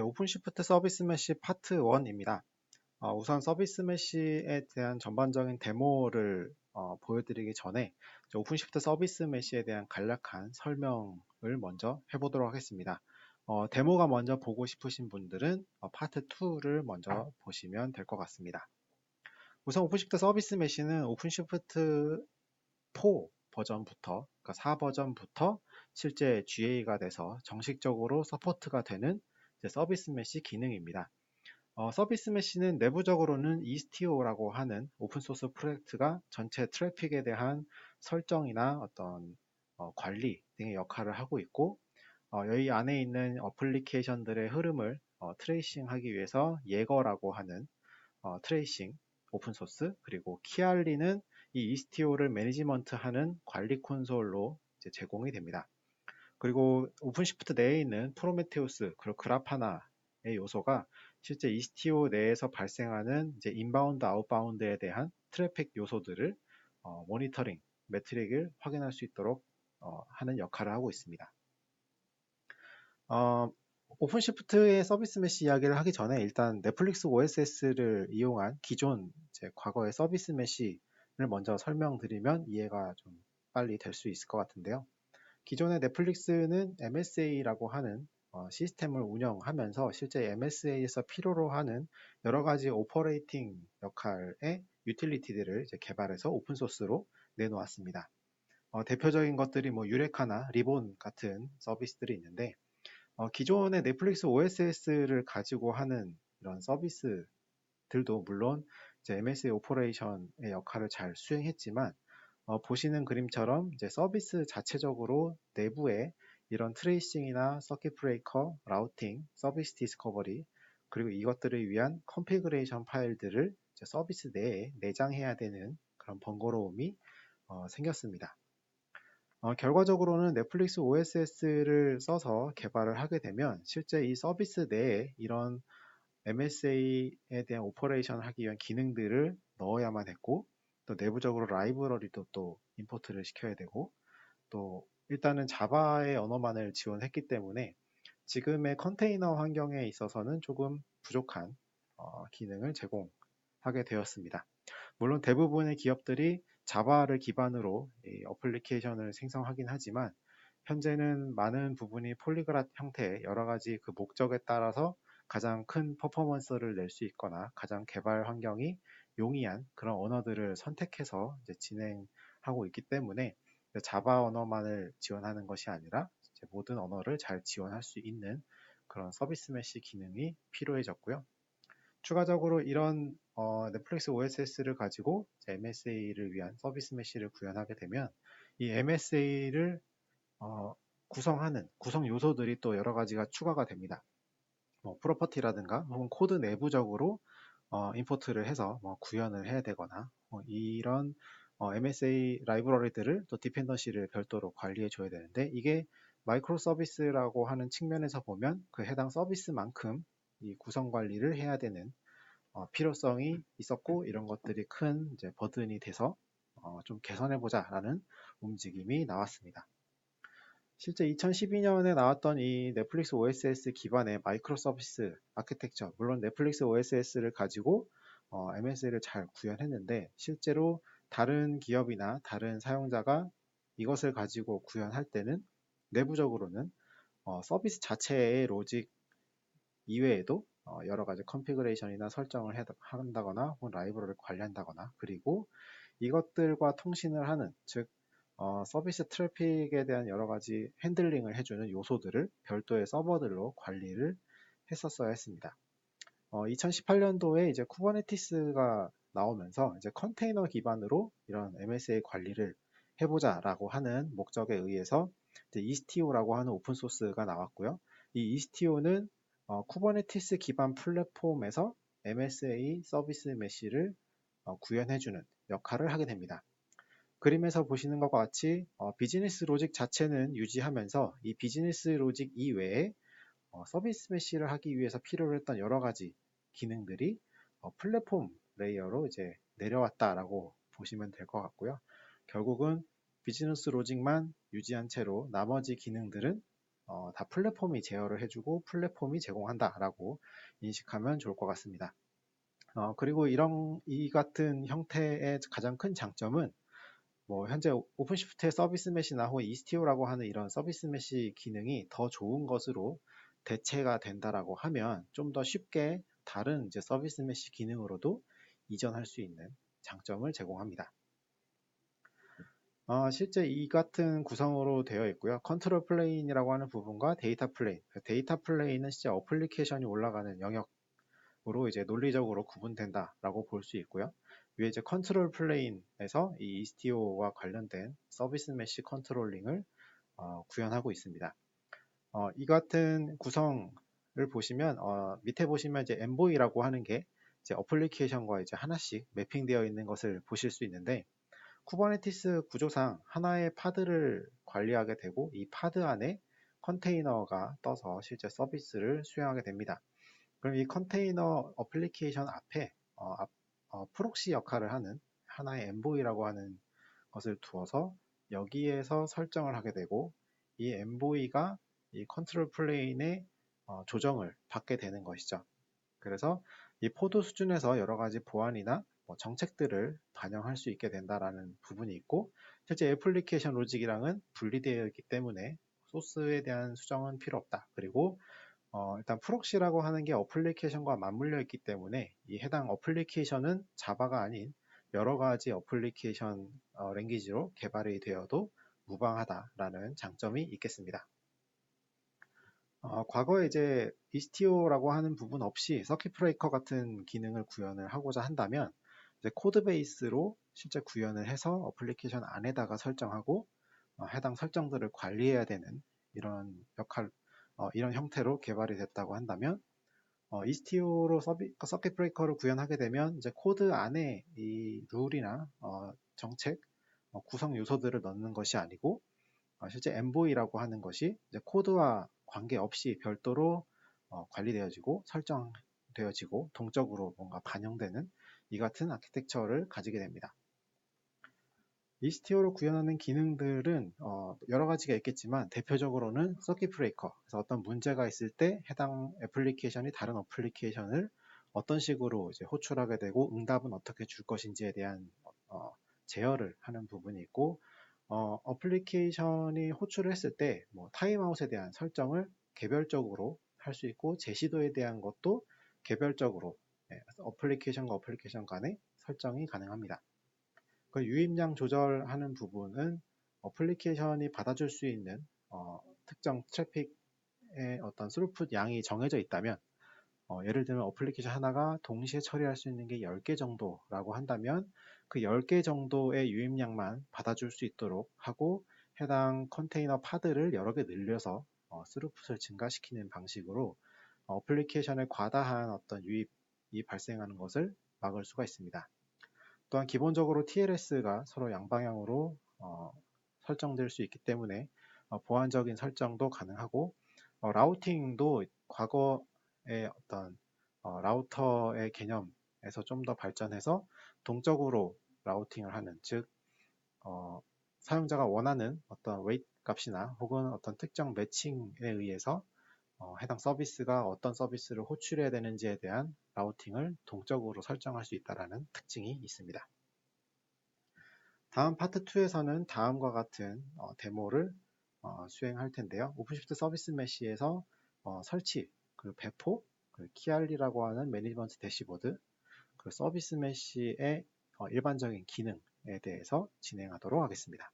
네, 오픈시프트 서비스 메시 파트 1입니다. 어, 우선 서비스 메시에 대한 전반적인 데모를 어, 보여드리기 전에 오픈시프트 서비스 메시에 대한 간략한 설명을 먼저 해보도록 하겠습니다. 어, 데모가 먼저 보고 싶으신 분들은 어, 파트 2를 먼저 보시면 될 것 같습니다. 우선 오픈시프트 서비스 메시는 오픈시프트 4 버전부터 그러니까 4 버전부터 실제 GA가 돼서 정식적으로 서포트가 되는 서비스 메시 기능입니다. 어, 서비스 메시는 내부적으로는 이스티오라고 하는 오픈소스 프로젝트가 전체 트래픽에 대한 설정이나 어떤 어, 관리 등의 역할을 하고 있고 어, 여기 안에 있는 어플리케이션들의 흐름을 어, 트레이싱하기 위해서 예거라고 하는 어, 트레이싱 오픈소스 그리고 키알리는 이 이스티오를 매니지먼트하는 관리 콘솔로 제공이 됩니다. 그리고 오픈시프트 내에 있는 프로메테우스 그리고 그라파나의 요소가 실제 이스티오 내에서 발생하는 이제 인바운드, 아웃바운드에 대한 트래픽 요소들을 어, 모니터링, 매트릭을 확인할 수 있도록 어, 하는 역할을 하고 있습니다. 어, 오픈시프트의 서비스 메시 이야기를 하기 전에 일단 넷플릭스 OSS를 이용한 기존 과거의 서비스 메시를 먼저 설명드리면 이해가 좀 빨리 될 수 있을 것 같은데요. 기존의 넷플릭스는 MSA라고 하는 어, 시스템을 운영하면서 실제 MSA에서 필요로 하는 여러 가지 오퍼레이팅 역할의 유틸리티들을 개발해서 오픈소스로 내놓았습니다. 어, 대표적인 것들이 뭐 유레카나 리본 같은 서비스들이 있는데 어, 기존의 넷플릭스 OSS를 가지고 하는 이런 서비스들도 물론 MSA 오퍼레이션의 역할을 잘 수행했지만 어, 보시는 그림처럼 이제 서비스 자체적으로 내부에 이런 트레이싱이나 서킷 브레이커, 라우팅, 서비스 디스커버리 그리고 이것들을 위한 컨피그레이션 파일들을 서비스 내에 내장해야 되는 그런 번거로움이 어, 생겼습니다. 어, 결과적으로는 넷플릭스 OSS를 써서 개발을 하게 되면 실제 이 서비스 내에 이런 MSA에 대한 오퍼레이션을 하기 위한 기능들을 넣어야만 했고 또 내부적으로 라이브러리도 또 임포트를 시켜야 되고 또 일단은 자바의 언어만을 지원했기 때문에 지금의 컨테이너 환경에 있어서는 조금 부족한 어, 기능을 제공하게 되었습니다. 물론 대부분의 기업들이 자바를 기반으로 어플리케이션을 생성하긴 하지만 현재는 많은 부분이 폴리그랏 형태의 여러 가지 그 목적에 따라서 가장 큰 퍼포먼스를 낼 수 있거나 가장 개발 환경이 용이한 그런 언어들을 선택해서 진행하고 있기 때문에 자바 언어만을 지원하는 것이 아니라 모든 언어를 잘 지원할 수 있는 그런 서비스 메시 기능이 필요해졌고요. 추가적으로 이런 어, 넷플릭스 OSS를 가지고 MSA를 위한 서비스 메시를 구현하게 되면 이 MSA를 어, 구성하는 구성 요소들이 또 여러 가지가 추가가 됩니다. 뭐 프로퍼티라든가 혹은 코드 내부적으로 어, 임포트를 해서 뭐 구현을 해야 되거나 뭐 이런 어, MSA 라이브러리들을 또 디펜던시를 별도로 관리해 줘야 되는데 이게 마이크로 서비스라고 하는 측면에서 보면 그 해당 서비스만큼 이 구성 관리를 해야 되는 어, 필요성이 있었고 이런 것들이 큰 이제 버든이 돼서 어, 좀 개선해 보자라는 움직임이 나왔습니다. 실제 2012년에 나왔던 이 넷플릭스 OSS 기반의 마이크로 서비스 아키텍처, 물론 넷플릭스 OSS를 가지고 어, MSA를 잘 구현했는데 실제로 다른 기업이나 다른 사용자가 이것을 가지고 구현할 때는 내부적으로는 어, 서비스 자체의 로직 이외에도 어, 여러 가지 컨피그레이션이나 설정을 한다거나 혹은 라이브러를 관리한다거나 그리고 이것들과 통신을 하는 즉 어, 서비스 트래픽에 대한 여러 가지 핸들링을 해주는 요소들을 별도의 서버들로 관리를 했었어야 했습니다. 어, 2018년도에 이제 쿠버네티스가 나오면서 이제 컨테이너 기반으로 이런 MSA 관리를 해보자라고 하는 목적에 의해서 이스티오라고 하는 오픈 소스가 나왔고요. 이 이스티오는 어, 쿠버네티스 기반 플랫폼에서 MSA 서비스 메시를 어, 구현해주는 역할을 하게 됩니다. 그림에서 보시는 것과 같이 어, 비즈니스 로직 자체는 유지하면서 이 비즈니스 로직 이외에 어, 서비스 메시를 하기 위해서 필요로 했던 여러 가지 기능들이 어, 플랫폼 레이어로 이제 내려왔다라고 보시면 될 것 같고요. 결국은 비즈니스 로직만 유지한 채로 나머지 기능들은 어, 다 플랫폼이 제어를 해주고 플랫폼이 제공한다라고 인식하면 좋을 것 같습니다. 어, 그리고 이런 이 같은 형태의 가장 큰 장점은 뭐 현재 오픈시프트의 서비스 메시나 혹은 이스티오라고 하는 이런 서비스 메시 기능이 더 좋은 것으로 대체가 된다라고 하면 좀 더 쉽게 다른 이제 서비스 메시 기능으로도 이전할 수 있는 장점을 제공합니다. 어, 실제 이 같은 구성으로 되어 있고요. 컨트롤 플레인이라고 하는 부분과 데이터 플레인. 데이터 플레인은 실제 어플리케이션이 올라가는 영역으로 이제 논리적으로 구분된다라고 볼 수 있고요. 위에 이제 컨트롤 플레인에서 이 ESTO와 관련된 서비스 메시 컨트롤링을 어, 구현하고 있습니다. 어, 이 같은 구성을 보시면 어, 밑에 보시면 이제 엠보이라고 하는 게 이제 어플리케이션과 이제 하나씩 매핑되어 있는 것을 보실 수 있는데 쿠버네티스 구조상 하나의 파드를 관리하게 되고 이 파드 안에 컨테이너가 떠서 실제 서비스를 수행하게 됩니다. 그럼 이 컨테이너 어플리케이션 앞에 어, 앞, 어, 프록시 역할을 하는 하나의 엠보이라고 하는 것을 두어서 여기에서 설정을 하게 되고 이 엠보이가 이 컨트롤 플레인의 어, 조정을 받게 되는 것이죠. 그래서 이 포드 수준에서 여러 가지 보안이나 뭐 정책들을 반영할 수 있게 된다라는 부분이 있고 실제 애플리케이션 로직이랑은 분리되어 있기 때문에 소스에 대한 수정은 필요 없다. 그리고 어, 일단 프록시라고 하는 게 어플리케이션과 맞물려 있기 때문에 이 해당 어플리케이션은 자바가 아닌 여러 가지 어플리케이션 어, 랭귀지로 개발이 되어도 무방하다라는 장점이 있겠습니다. 어, 과거에 이제 이스티오라고 하는 부분 없이 서킷 브레이커 같은 기능을 구현을 하고자 한다면 이제 코드 베이스로 실제 구현을 해서 어플리케이션 안에다가 설정하고 어, 해당 설정들을 관리해야 되는 이런 역할, 어, 이런 형태로 개발이 됐다고 한다면 어, 이스티오로 서비, 서킷 브레이커를 구현하게 되면 이제 코드 안에 이 룰이나 어, 정책, 어, 구성 요소들을 넣는 것이 아니고 어, 실제 엠보이라고 하는 것이 코드와 관계없이 별도로 어, 관리되어지고 설정되어지고 동적으로 뭔가 반영되는 이 같은 아키텍처를 가지게 됩니다. 이스티오로 구현하는 기능들은 어, 여러 가지가 있겠지만 대표적으로는 서킷 브레이커 그래서 어떤 문제가 있을 때 해당 애플리케이션이 다른 어플리케이션을 어떤 식으로 이제 호출하게 되고 응답은 어떻게 줄 것인지에 대한 어, 제어를 하는 부분이 있고 어, 어플리케이션이 호출을 했을 때 뭐 타임아웃에 대한 설정을 개별적으로 할 수 있고 제시도에 대한 것도 개별적으로 네, 어플리케이션과 어플리케이션 간에 설정이 가능합니다. 그 유입량 조절하는 부분은 어플리케이션이 받아줄 수 있는 어, 특정 트래픽의 어떤 스루풋 양이 정해져 있다면 어, 예를 들면 어플리케이션 하나가 동시에 처리할 수 있는 게 10개 정도라고 한다면 그 10개 정도의 유입량만 받아줄 수 있도록 하고 해당 컨테이너 파드를 여러 개 늘려서 어, 스루풋을 증가시키는 방식으로 어플리케이션의 과다한 어떤 유입 이 발생하는 것을 막을 수가 있습니다. 또한 기본적으로 TLS가 서로 양방향으로 어, 설정될 수 있기 때문에 어, 보안적인 설정도 가능하고 어, 라우팅도 과거의 어떤 어, 라우터의 개념에서 좀 더 발전해서 동적으로 라우팅을 하는 즉 어, 사용자가 원하는 어떤 웨이트 값이나 혹은 어떤 특정 매칭에 의해서 어, 해당 서비스가 어떤 서비스를 호출해야 되는지에 대한 라우팅을 동적으로 설정할 수 있다는 특징이 있습니다. 다음 파트 2에서는 다음과 같은 어, 데모를 어, 수행할 텐데요. 오픈시프트 서비스 메시에서 어, 설치, 그리고 배포, 그리고 키알리라고 하는 매니지먼트 대시보드, 그리고 서비스 메시의 어, 일반적인 기능에 대해서 진행하도록 하겠습니다.